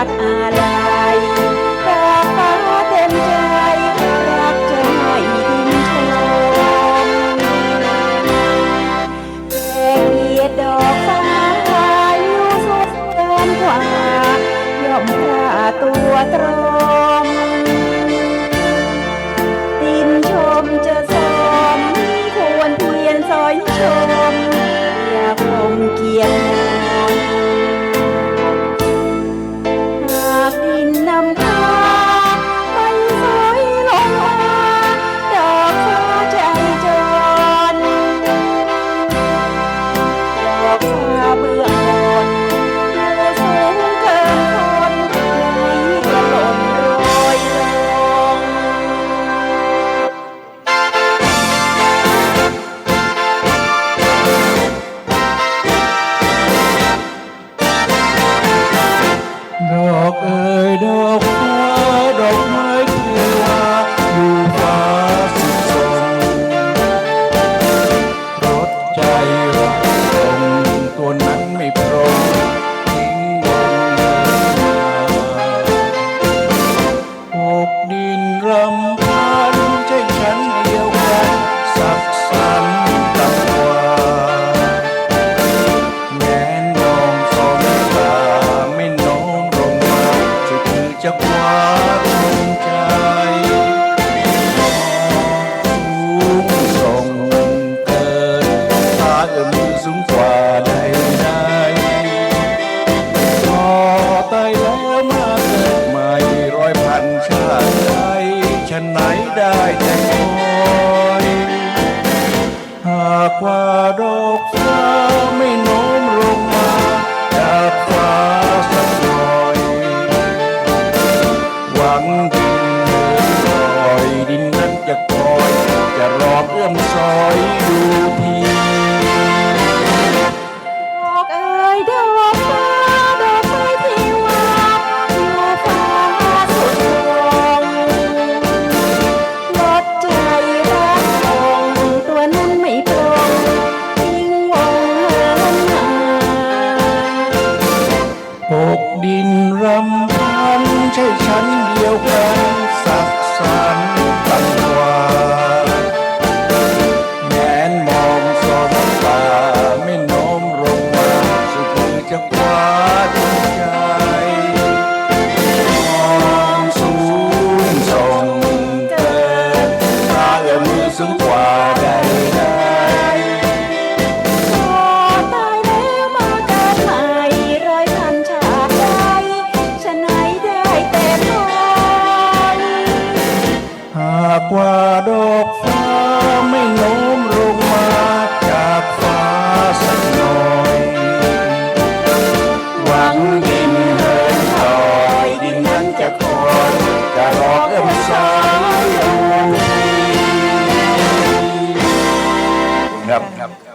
ักอาลัยรัฟ้าเต็มใจ รักจนไม่ทิ้งชมแก่เกียดดอกฟ้าอายุสุดเดินกว่า ย่อมพลาตัวตรง heard of อนไหนได้แต่คอยหากว่าดอกฟ้าไม่โน้มลงมาจากฟ้าสักหน่อยหวัง กว่าดอกฟ้าไม่โน้มลงมาจากฟ้าสักหน่อยหวังดินเหินลอยดินนั้นจะคอยจะรอเอื้อมสายลงครับครับ